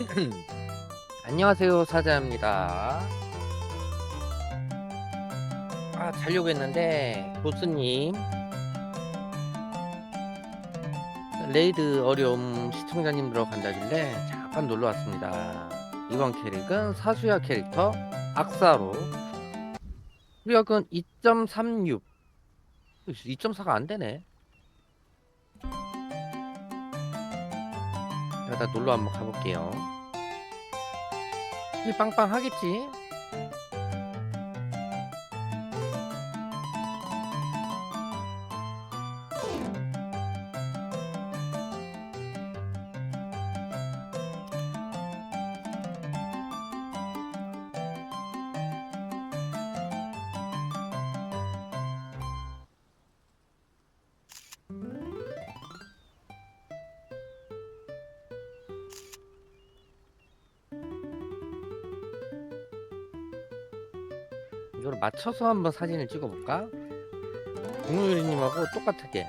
안녕하세요 사자입니다. 아 자려고 했는데 보스님. 레이드 어려움 시청자님들하고 간다길래 잠깐 놀러 왔습니다. 이번 캐릭은 사수야 캐릭터 악사로. 구역은 2.36 2.4가 안되네. 여기다 놀러 한번 가볼게요 이 빵빵하겠지? 맞춰서 한번 사진을 찍어볼까? 공유리님하고 똑같게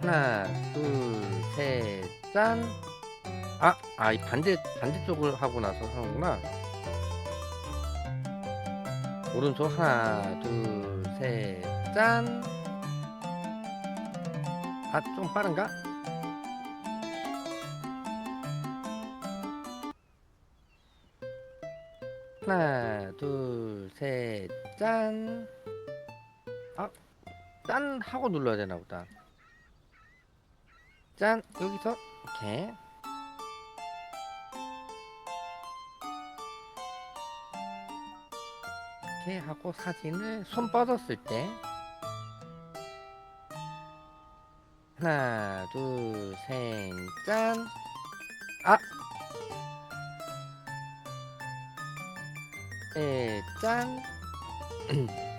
하나 둘셋짠 아! 아 이 반대 반대쪽을 하고 나서 하는구나 오른쪽 하나 둘 셋 짠 아 좀 빠른가? 하나, 둘, 셋, 짠. 아, 짠 하고 눌러야 되나 보다. 짠, 여기서 이렇게. 이렇게 하고 사진을 손 뻗었을 때 하나, 둘, 셋, 짠. 아, 네, 짠.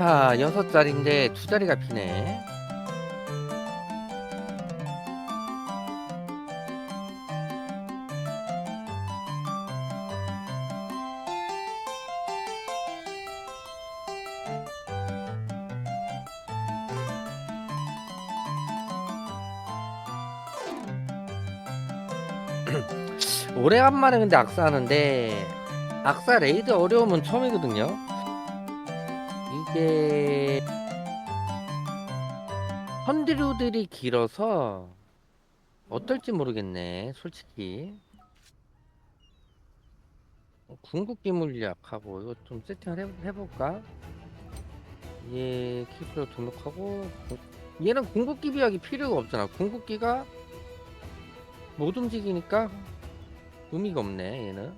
자, 여섯 자리인데 두 자리가 비네. 오래간만에 근데 악사 하는데 악사 레이드 어려움은 처음이거든요. 이게 헌드류들이 길어서 어떨지 모르겠네 솔직히. 어, 궁극기 물약하고 이거 좀 세팅을 해, 해볼까? 얘 키스로 등록하고. 구- 얘는 궁극기 비약이 필요가 없잖아. 궁극기가 못 움직이니까 의미가 없네 얘는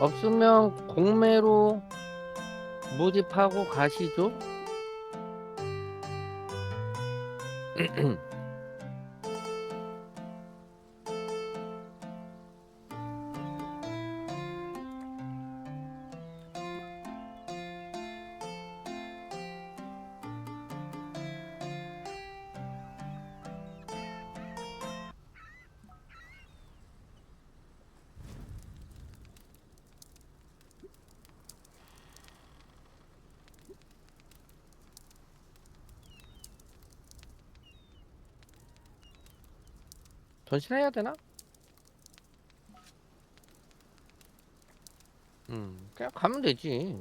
없으면 공매로 모집하고 가시죠. 전신해야 되나? 음, 그냥 가면 되지.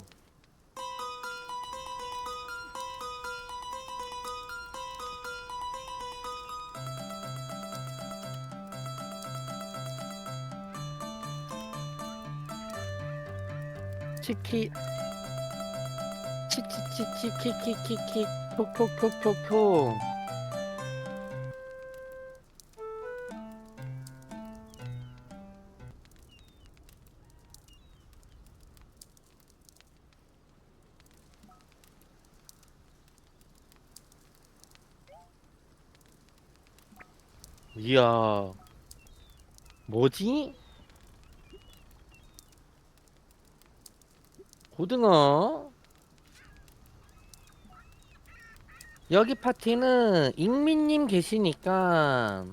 치키 치치치치키키키키 톡톡톡톡톡 이야 뭐지? 고등어 여기 파티는 익민님 계시니까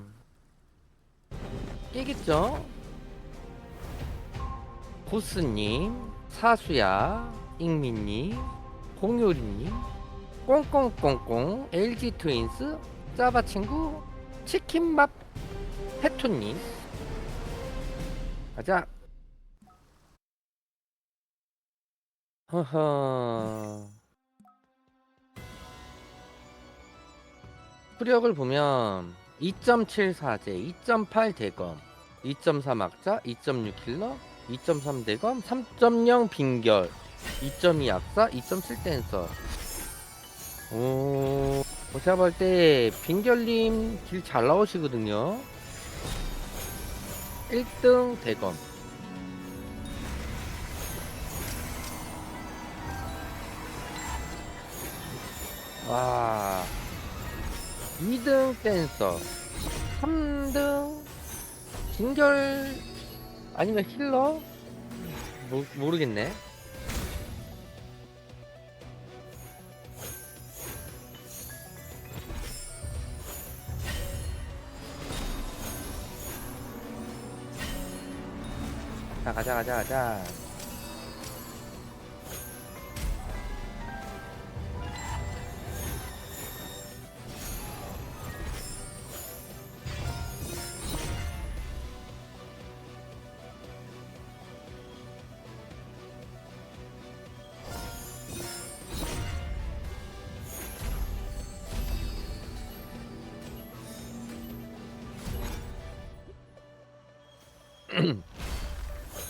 깨겠죠? 보스님, 사수야, 익민님, 공효리님, 꽁꽁꽁꽁, LG 트윈스, 짜바 친구, 치킨밥, 해토님. 가자. 허허. 수력을 보면 2.74제, 2.8 대검, 2.4 막자, 2.6 킬러, 2.3 대검, 3.0 빈결, 2.2 약사, 2.7 댄서. 오, 제가 볼때 빈결님 길 잘 나오시거든요. 1등 대검. 와. 2등 댄서 3등 진결 아니면 힐러 모, 모르겠네 가자 가자 가자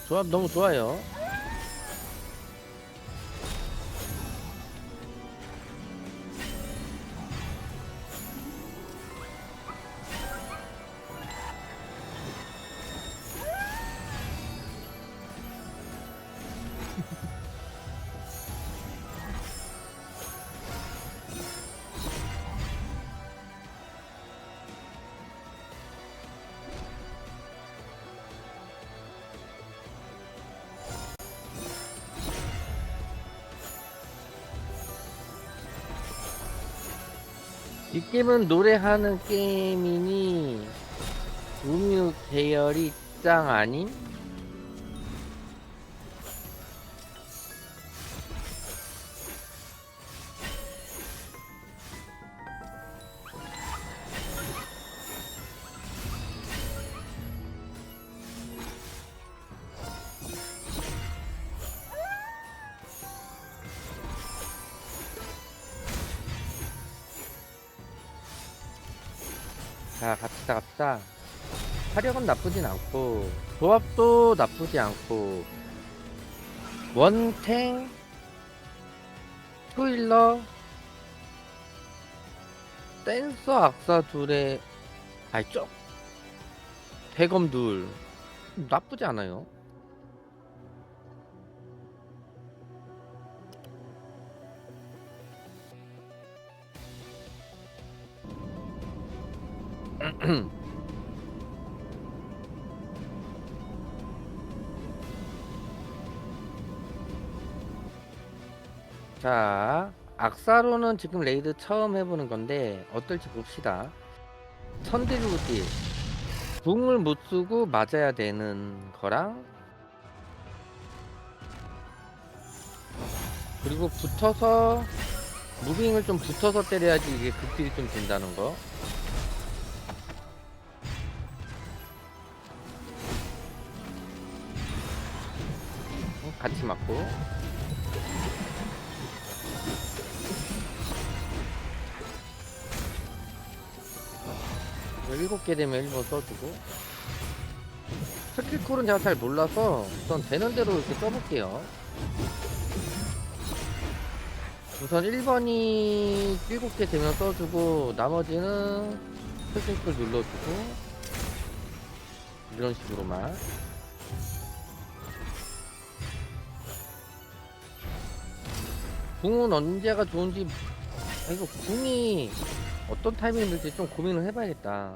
조합 너무 좋아요 이 게임은 노래하는 게임이니 음유 계열이 짱 아님? 자 갑시다 갑시다. 화력은 나쁘진 않고 조합도 나쁘지 않고 원탱 투일러 댄서 악사 둘에 아이 쪽 대검 둘. 나쁘지 않아요 자, 악사로는 지금 레이드 처음 해보는 건데 어떨지 봅시다. 천들구띠 궁을 못 쓰고 맞아야 되는 거랑 그리고 붙어서 무빙을 좀 붙어서 때려야지 이게 극딜이 좀 된다는 거. 개 되면 1번 써주고. 스킬쿨은 제가 잘 몰라서 우선 되는 대로 이렇게 써볼게요. 우선 1번이 7개 되면 써주고 나머지는 스킬쿨 눌러주고 이런 식으로만. 궁은 언제가 좋은지 아, 이거 궁이 어떤 타이밍이 될지 좀 고민을 해봐야겠다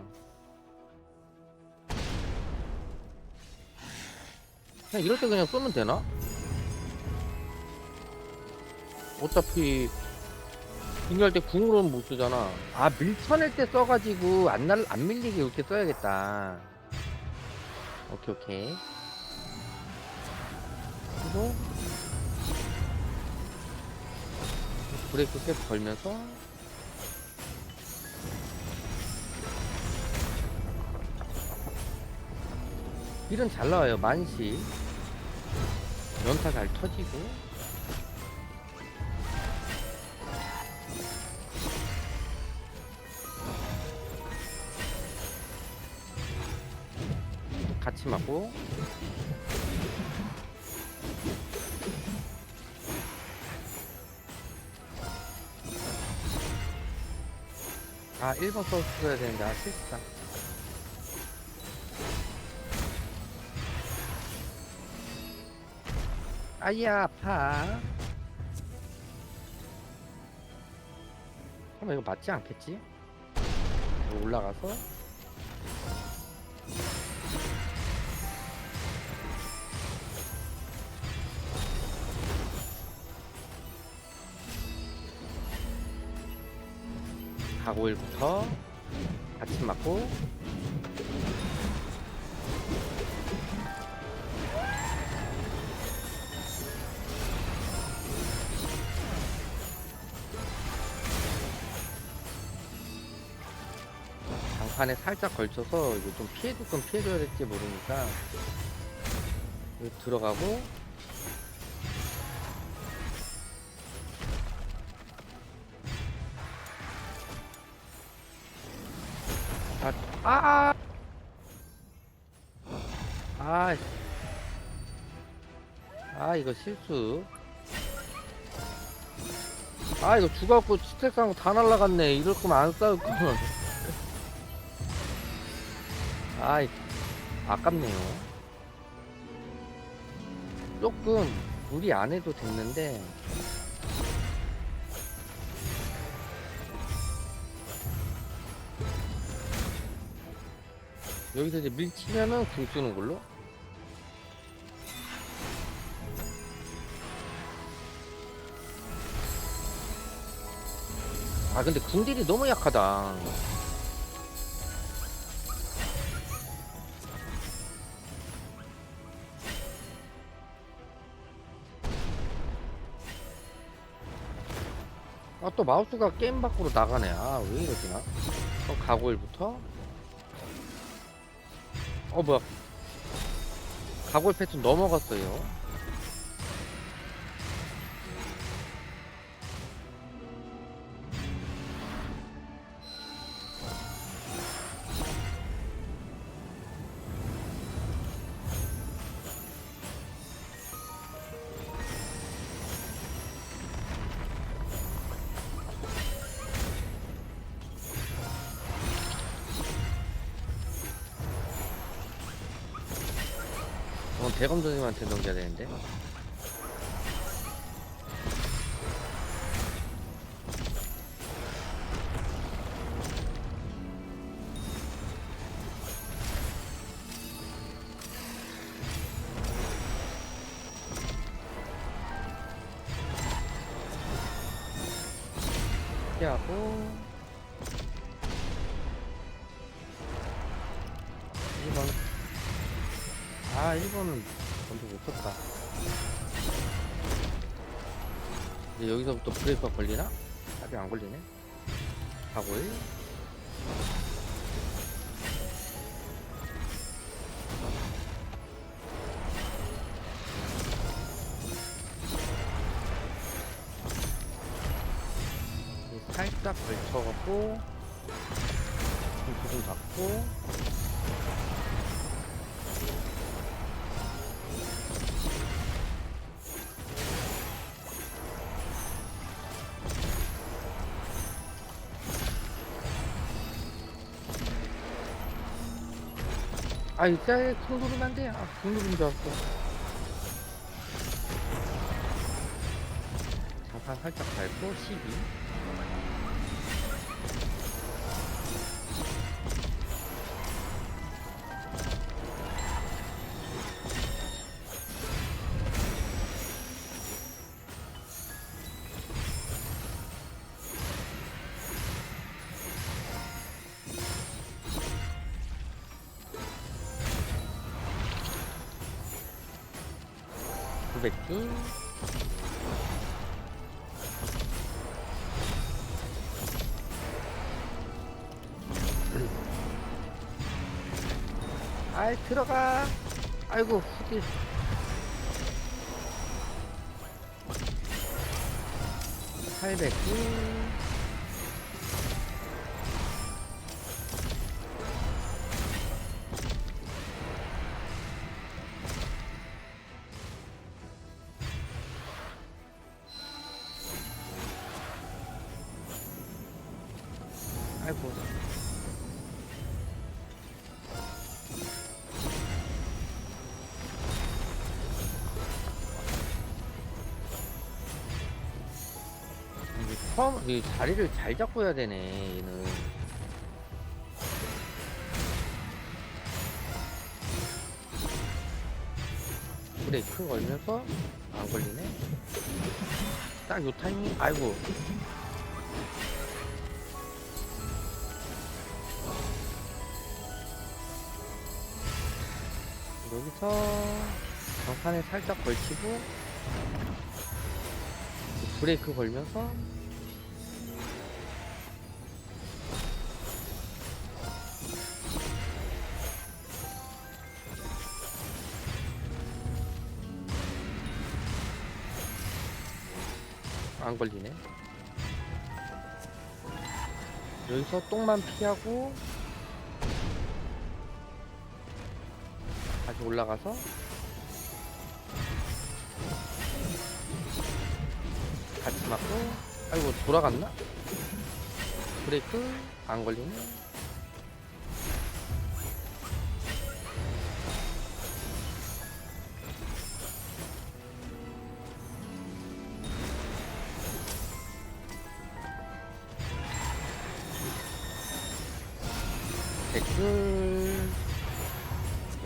그냥 이럴 때 그냥 쏘면 되나? 어차피 중요할 때 궁으로는 못 쓰잖아. 아 밀쳐낼 때 써가지고 안, 날, 안 밀리게 이렇게 써야겠다. 오케이 오케이. 그리고 브레이크 계속 걸면서 일은 잘 나와요 만시 연타 잘 터지고. 같이 맞고. 아 1번 써줘야 되는데 아 실수다 아야 아파. 잠깐만 이거 맞지 않겠지? 올라가서? 가고일부터 아침 맞고 장판에 살짝 걸쳐서 이거 좀 피해줄 건 피해줘야 될지 모르니까 여기 들어가고 아, 아, 아, 아, 아, 이거 실수. 아, 이거 죽었고 스택상고 다 날라갔네. 이럴 거면 안 싸울 거면. 아이, 아깝네요. 조금 무리 안 해도 됐는데. 여기서 이제 밀치면은 궁 쓰는 걸로? 아 근데 궁딜이 너무 약하다 아 또 마우스가 게임 밖으로 나가네. 아 왜 이러지나? 어 가고일부터? 어 뭐야. 가골 패턴 넘어갔어요 대검전님한테 넘겨야 되는데 아 1번은 먼저 못 썼다. 이제 여기서부터 브레이크가 걸리나? 아직 안 걸리네. 가고일 살짝 걸쳐갖고 지금 구분 잡고 아 이따 큰 누르면 안 돼. 아, 큰 누르는 줄 알았어. 자판 살짝 밟고 12. 구백줄 아이 들어가. 아이고 후디. 팔백줄 아이고. 이게 처음 이 자리를 잘 잡고 해야 되네 얘는. 브레이크 걸면서 안 걸리네? 딱 요 타이밍? 아이고 여기서 정판에 살짝 걸치고 브레이크 걸면서 안 걸리네. 여기서 똥만 피하고 다시 올라가서. 같이 맞고. 아이고 돌아갔나? 브레이크? 안 걸리네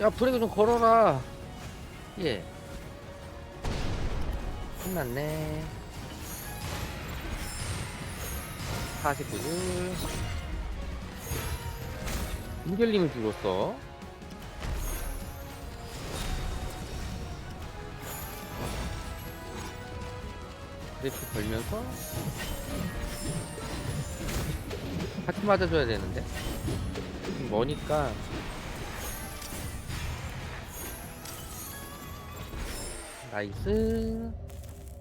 야 브레이크 좀 걸어라. 예. 끝났네. 49줄. 김결님이 죽었어. 브레이크 걸면서. 같이 맞아줘야 되는데. 좀 머니까 나이스.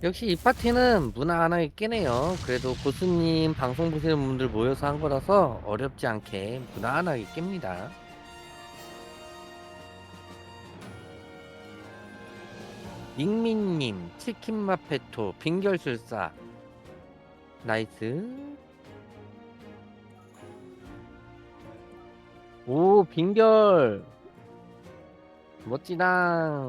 역시 이 파티는 무난하게 깨네요. 그래도 고수님 방송 보시는 분들 모여서 한 거라서 어렵지 않게 무난하게 깹니다. 닉민님 치킨마페토 빙결술사. 나이스. 오 빙결. 멋지다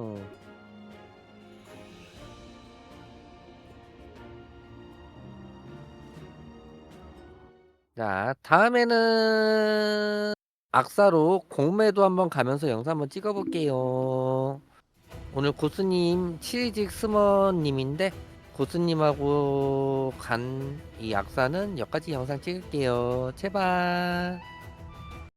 자, 다음에는 악사로 공매도 한번 가면서 영상 한번 찍어볼게요. 오늘 고수님 치리직 스머님인데 고수님하고 간 이 악사는 여기까지 영상 찍을게요. 제발.